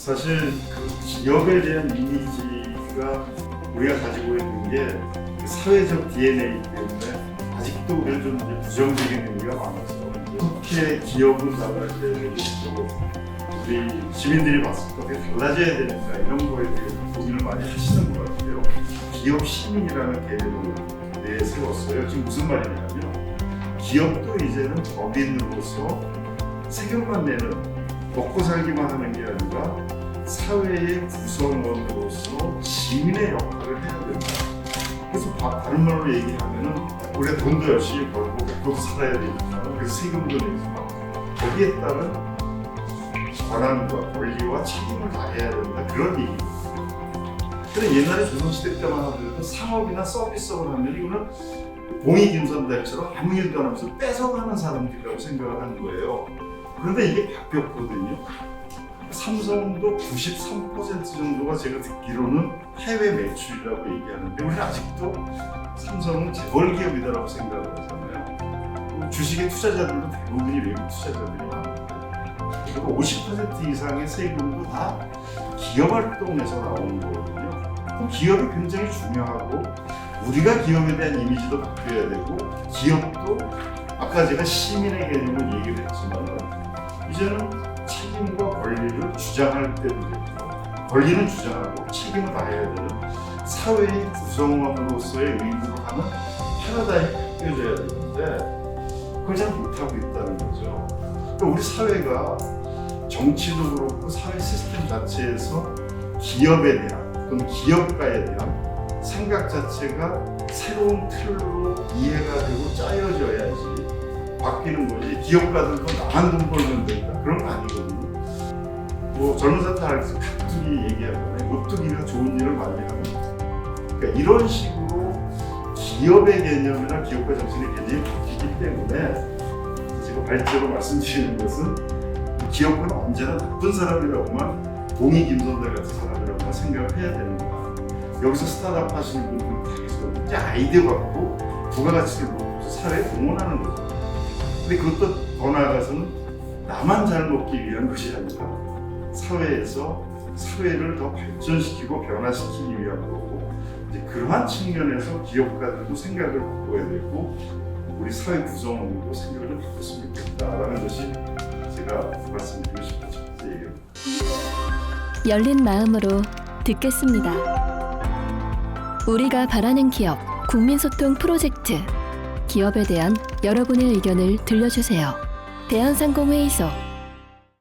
사실 그 기업에 대한 이미지가 우리가 가지고 있는 게그 사회적 DNA이기 때문에 아직도 우리는 좀 이제 부정적인 의미가 많아서 어떻게 기업은 나갈 때 또 우리 시민들이 봤을 때 어떻게 달라져야 되는가 이런 거에 대해 고민을 많이 하시는 것 같아요. 기업 시민이라는 개념을 내세웠어요. 지금 무슨 말이냐면 기업도 이제는 법인으로서 세금만 내는 먹고 살기만 하는 게 아니라 사회의 구성원으로서 시민의 역할을 해야 된다. 그래서 바- 다른 말로 얘기하면은 우리가 돈도 열심히 벌고 먹고 살아야 되니까 그래서 세금도 내지만 거기에 따른 권한과 권리와 책임을 다해야 된다 그런 얘기입니다. 근데 옛날에 조선시대 때만 하더라도 상업이나 서비스업을 하면 이거는 봉이 김선달처럼 아무 일도 안 하면서 뺏어가는 사람들이라고 생각을 한 거예요. 그런데 이게 바뀌었거든요. 삼성도 93% 정도가 제가 듣기로는 해외 매출이라고 얘기하는데 우리는 아직도 삼성은 재벌 기업이다라고 생각을 하잖아요. 주식의 투자자들도 대부분이 외국 투자자들이 많고 그리고 50% 이상의 세금도 다 기업 활동에서 나오는 거거든요. 그럼 기업이 굉장히 중요하고 우리가 기업에 대한 이미지도 바뀌어야 되고 기업도 아까 제가 시민의 개념을 얘기를 했지만 이제는 책임과 권리를 주장할 때도 되고 권리는 주장하고 책임을 다해야 되는 사회의 구성원으로서의 의무를 하는 패러다임이 바뀌어져야 되는데 그걸 잘 못하고 있다는 거죠. 그러니까 우리 사회가 정치도 그렇고 사회 시스템 자체에서 기업에 대한 또는 기업가에 대한 생각 자체가 새로운 틀로 이해가 되고 짜여져야지 바뀌는 거지. 기업가들도 나만 돈 벌면 된다 그런 거 아니거든요. 뭐 젊은 사람들 알겠어 가뜩이 얘기하잖아요. 오뚜기가 좋은 일을 많이 하는 그러니까 이런 식으로 기업의 개념이나 기업가 정신의 개념이 바뀌기 때문에 제가 발제로 말씀드리는 것은 기업은 언제나 나쁜 사람이라고만 동의 김선달 같은 사람이라고만 생각을 해야 된다. 여기서 스타트업 하시는 분들은 이제 아이디어 갖고 부가가치를 높여서 사회에 공헌하는 거죠 근데 그것도 더 나아가서는 나만 잘 먹기 위한 것이 아니라 사회에서 사회를 더 발전시키고 변화시키기 위한 거고 이제 그러한 측면에서 기업가들도 생각을 바꿔야 되고 우리 사회 구성원들도 생각을 좀 바꿨으면 좋겠다라는 것이 제가 말씀드리고 싶은 첫. 열린 마음으로 듣겠습니다. 우리가 바라는 기업 국민소통 프로젝트 기업에 대한 여러분의 의견을 들려주세요. 대한상공회의소